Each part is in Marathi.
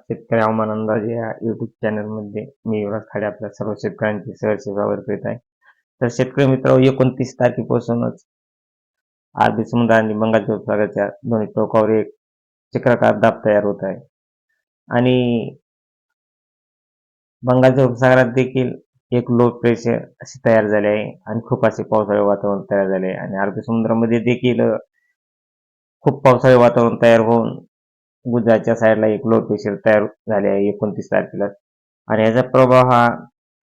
शेतकरी हवामान अंदाज या युट्यूब चॅनलमध्ये मी युवराज खाडे आपल्या सर्व शेतकऱ्यांची सहर्ष व्यवहार करीत आहे. तर शेतकरी मित्र एकोणतीस तारखेपासूनच अरबी समुद्र आणि बंगालच्या उपसागराच्या दोन्ही टोकावर एक चक्राकार दाब तयार होत आहे. आणि बंगालच्या उपसागरात देखील एक लो प्रेशर असे तयार झाले आहे आणि खूप असे पावसाळे वातावरण तयार झाले आहे. आणि अरबी समुद्रामध्ये देखील खूप पावसाळी वातावरण तयार होऊन गुजरातच्या साईडला एक लो प्रेशर तयार झाले आहे एकोणतीस तारखेला. आणि याचा प्रभाव हा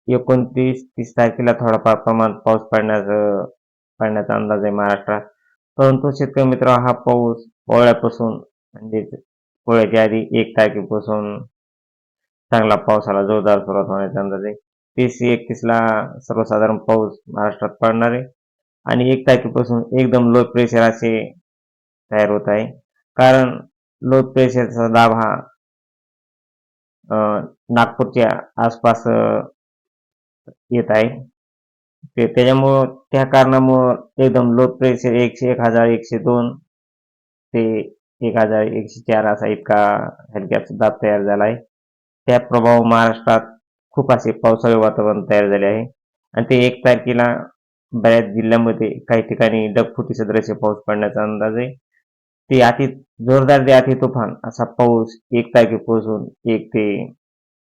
एकोणतीस तीस तारखेला थोडाफार प्रमाणात पाऊस पडण्याचा पडण्याचा अंदाज आहे महाराष्ट्रात. परंतु शेतकरी मित्र हा पाऊस पोळ्यापासून म्हणजे पोळ्याच्या आधी एक तारखेपासून चांगला पावसाला जोरदार सुरुवात होण्याचा अंदाज आहे. तीस एकतीसला सर्वसाधारण पाऊस महाराष्ट्रात पडणार आहे. आणि एक तारखेपासून एकदम लो प्रेशर असे तयार होत आहे. कारण लो प्रेशरचा दाब हा नागपूरच्या आसपास येत आहे. ते त्याच्यामुळं त्या कारणामुळं एकदम लो प्रेशर एकशे एक हजार एकशे दोन ते एक हजार एकशे चार असा इतका हलक्याचा दाब तयार झाला आहे. त्या प्रभाव महाराष्ट्रात खूप असे पावसाळी वातावरण तयार झाले आहे. आणि ते एक तारखेला बऱ्याच जिल्ह्यामध्ये काही ठिकाणी ढगफुटी सदृश्य पाऊस पडण्याचा अंदाज आहे. ते अति जोरदार ते अति तुफान. असा पाऊस एक तारखेपासून एक ते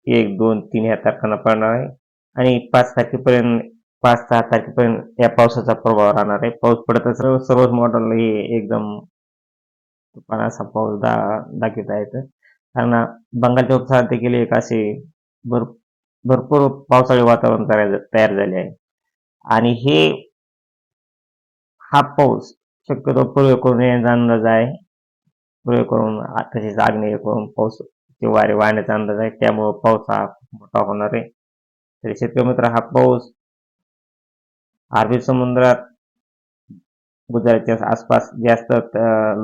एक दोन तीन ह्या तारखांना पडणार आहे. आणि पाच तारखेपर्यंत पाच सहा तारखेपर्यंत या पावसाचा प्रभाव राहणार आहे. पाऊस पडत सर्व सर्वच मॉडेल हे एकदम तुफान असा पाऊस दा दाखवत आहेत. कारण बंगालच्या उपसागरात देखील एक असे भर भरपूर पावसाळी वातावरण तयार झाले आहे. आणि हे हा पाऊस शक्यतो प्रयोग करून येण्याचा अंदाज आहे. प्रयोग करून तसेच आग्नेय करून पाऊस ते वारे वाहण्याचा अंदाज आहे त्यामुळं पाऊस हा मोठा होणार आहे. तरी शेतकरी मित्र हा पाऊस अरबी समुद्रात गुजरातच्या आसपास जास्त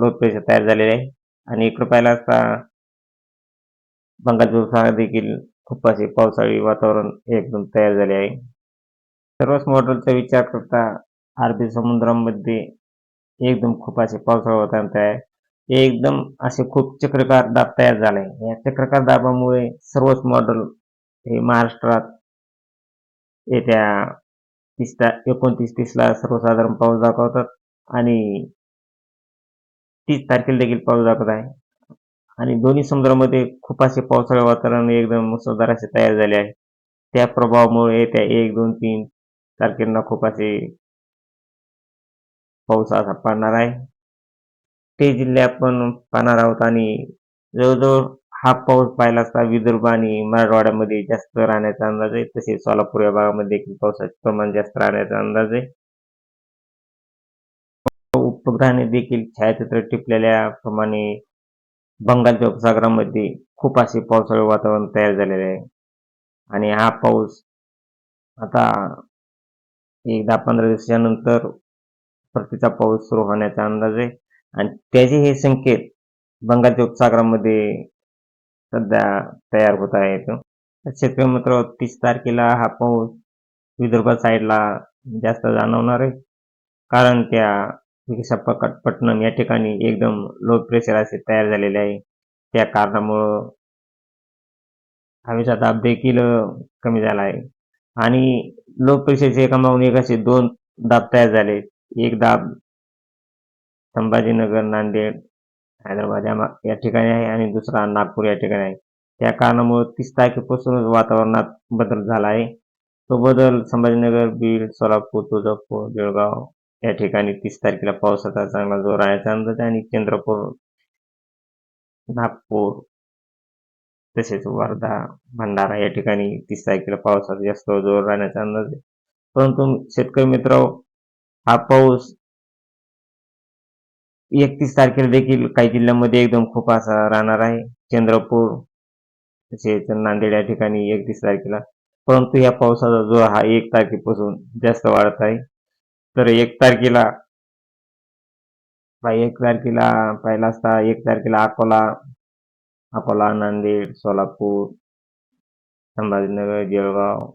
लो प्रेशर तयार झालेले आहे. आणि इकडे पाहिला असता बंगालच्या उपसागरात देखील खूप असे पावसाळी वातावरण एकदम तयार झाले आहे. सर्वच मॉडेलचा विचार करता अरबी समुद्रामध्ये एकदम खूप असे पावसाळा वातावरण तयार आहे. एकदम असे खूप चक्रकार दाब तयार झाले आहे. या चक्रकार दाबामुळे सर्वच मॉडेल हे महाराष्ट्रात येत्या तीस ता एकोणतीस तीसला सर्वसाधारण पाऊस दाखवतात आणि तीस तारखेला देखील पाऊस दाखवत आहे आणि दोन्ही समुद्रामध्ये खूप असे पावसाळी वातावरण एकदम मुसळधार असे तयार झाले आहे त्या प्रभावामुळे येत्या एक दोन तीन तारखेला खूप असे पाऊस असा पडणार आहे ते जिल्हे आपण पाहणार आहोत आणि जवळजवळ हा पाऊस पाहिला असता विदर्भ आणि मराठवाड्यामध्ये जास्त राहण्याचा अंदाज आहे. तसेच सोलापूर या भागामध्ये देखील पावसाचे प्रमाण जास्त राहण्याचा अंदाज आहे. उपग्रहाने देखील छायाचित्र टिपलेल्याप्रमाणे बंगालच्या उपसागरामध्ये खूप असे पावसाळी वातावरण तयार झालेले आहे. आणि हा पाऊस आता एक दहा पंधरा दिवसानंतर परतीचा पाऊस सुरू होण्याचा अंदाज आहे. आणि त्याचे हे संकेत बंगालच्या उपसागरामध्ये सध्या तयार होत आहेत. शेतकरी मित्र तीस तारखेला हा पाऊस विदर्भ साईडला जास्त जाणवणार आहे. कारण त्या विशाखापट्टणम या ठिकाणी एकदम लो प्रेशर असे तयार झालेले आहे. त्या कारणामुळं हवेचा दाब देखील कमी झाला आहे. आणि लो प्रेशरचे एकामागून एक असे दोन दाब तयार झाले एक दाब संभाजीनगर नांदेड हैदराबाद या मा- या ठिकाणी आहे आणि दुसरा नागपूर या ठिकाणी आहे. त्या कारणामुळे तीस तारखेपासूनच वातावरणात बदल झाला आहे. तो बदल संभाजीनगर बीड सोलापूर तुळजापूर बेळगाव या ठिकाणी तीस तारखेला पावसाचा चांगला जोर राहण्याचा अंदाज आहे आणि चंद्रपूर नागपूर तसेच वर्धा भंडारा या ठिकाणी तीस तारखेला पावसाचा जास्त जोर राहण्याचा अंदाज आहे. परंतु शेतकरी मित्र हा पाऊस एकतीस तारखेला देखील काही जिल्ह्यांमध्ये एकदम खूप असा राहणार आहे. चंद्रपूर तसेच नांदेड या ठिकाणी एकतीस तारखेला. परंतु या पावसाचा जोर हा एक तारखेपासून जास्त वाढत आहे. तर एक तारखेला एक तारखेला पाहिला असता एक तारखेला अकोला अकोला नांदेड सोलापूर संभाजीनगर जळगाव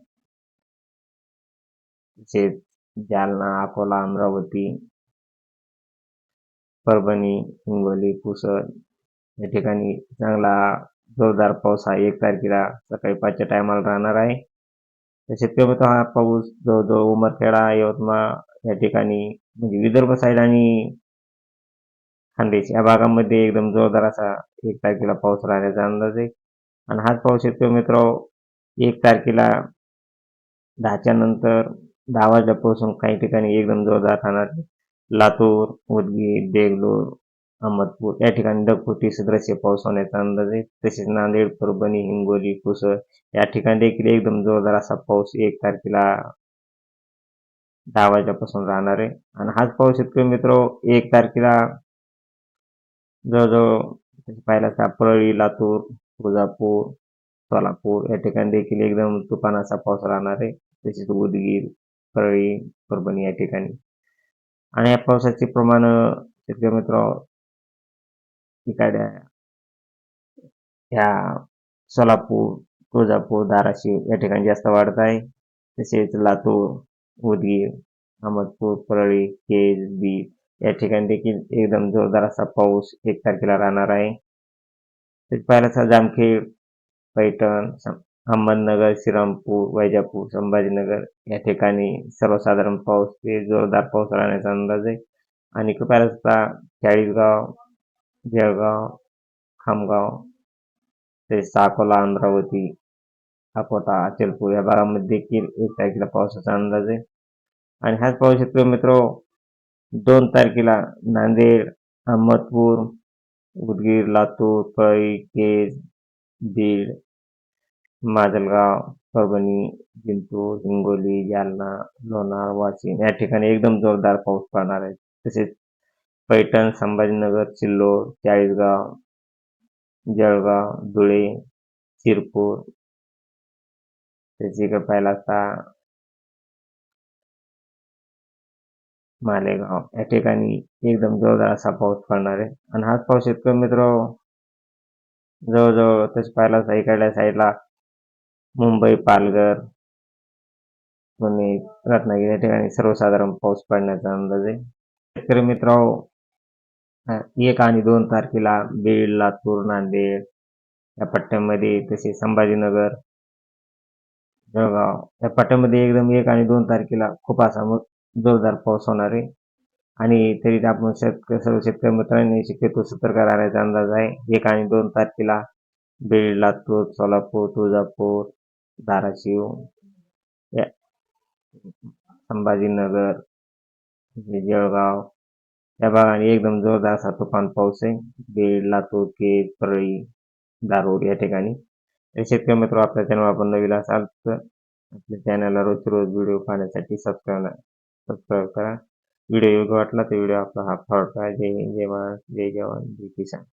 तसेच जालना अकोला अमरावती परभणी हिंगोली पुसद या ठिकाणी चांगला जोरदार पाऊस हा एक तारखेला सकाळी पाचच्या टायमाला राहणार आहे. तर शेतकरी मित्र हा पाऊस जवळजवळ उमरखेडा यवतमाळ या ठिकाणी म्हणजे विदर्भ साईड आणि खानदेश या भागामध्ये एकदम जोरदार असा एक तारखेला पाऊस राहण्याचा अंदाज आहे. आणि हाच पाऊस शेतकरी मित्र एक तारखेला दहाच्या नंतर दहा वाजल्यापासून काही ठिकाणी एकदम जोरदार राहणार लातूर उदगीर देगलूर अहमदपूर या ठिकाणी ढगफुटी सदृश्य पाऊस होण्याचा अंदाज आहे. तसेच नांदेड परभणी हिंगोली पुसळ या ठिकाणी देखील एकदम जोरदार असा पाऊस एक तारखेला दहा वाजल्यापासून राहणार आहे. आणि हाच पाऊस शेतकरी मित्र एक तारखेला जवळजवळ पाहिला पाहिलं असता परळी लातूर तुळजापूर सोलापूर या ठिकाणी देखील एकदम तुफान असा पाऊस राहणार आहे. तसेच उदगीर परळी परभणी या ठिकाणी. आणि या पावसाचे प्रमाण शेतकरी मित्र इकडे ह्या सोलापूर तुळजापूर धाराशिव या ठिकाणी जास्त वाढत आहे. तसेच लातूर उदगीर अहमदपूर परळी केज बीड या ठिकाणी देखील एकदम जोरदार असा पाऊस एक तारखेला राहणार आहे. तेच पाहिलं जामखेड पैठण अहमदनगर श्रीरामपूर वैजापूर संभाजीनगर या ठिकाणी सर्वसाधारण पाऊस ते जोरदार पाऊस राहण्याचा अंदाज आहे. आणि कृपया रस्ता चाळीसगाव जळगाव खामगाव ते साकोला अमरावती अकोटा अचलपूर या भागामध्ये देखील एक तारखेला पावसाचा अंदाज आहे. आणि हाच पाऊस शेतकरी मित्र दोन तारखेला नांदेड अहमदपूर उदगीर लातूर परळी केज बीड माजलगाव, परभणी, जिंतूर, हिंगोली, जालना, लोणार, वाशिम या ठिकाणी एकदम जोरदार पाऊस पडणार आहे. तसेच पैठण, संभाजीनगर, सिल्लोड, चाळीसगाव, जळगाव, धुळे, शिरपूर, त्याची पाहिला असता मालेगाव या ठिकाणी एकदम जोरदार असा पाऊस पडणार आहे. आणि हाच पाऊस शेतकरी मित्र जवळजवळ तसं पाहिला असता इकडल्या साईडला मुंबई पालघर पुणे रत्नागिरी या ठिकाणी सर्वसाधारण पाऊस पडण्याचा अंदाज आहे. शेतकरी मित्र एक आणि दोन तारखेला बीड लातूर नांदेड या पट्ट्यामध्ये तसे संभाजीनगर जळगाव या पट्ट्यामध्ये एकदम एक आणि दोन तारखेला खूप असा मग जोरदार पाऊस होणार आहे. आणि तरी आपण शेतकरी सर्व शेतकरी मित्रांनी शक्यतो सतर्क राहण्याचा अंदाज आहे. एक आणि दोन तारखेला बीड लातूर सोलापूर तुळजापूर धाराशिव या संभाजीनगर जळगाव या भागाने एकदम जोरदार असा तुफान पाऊस आहे. बीड लातूर केज परळी दारोड या ठिकाणी. तर शेतकरी मित्र आपल्या चॅनल आपण नवीन असाल तर आपल्या चॅनलला रोज रोज व्हिडिओ पाहण्यासाठी सबस्क्राईब सबस्क्राईब करा. व्हिडिओ योग्य वाटला तर व्हिडिओ आपला हा फॉरवर्ड करा जय हिंद जय महाराष्ट्र जय जवान जय किसान.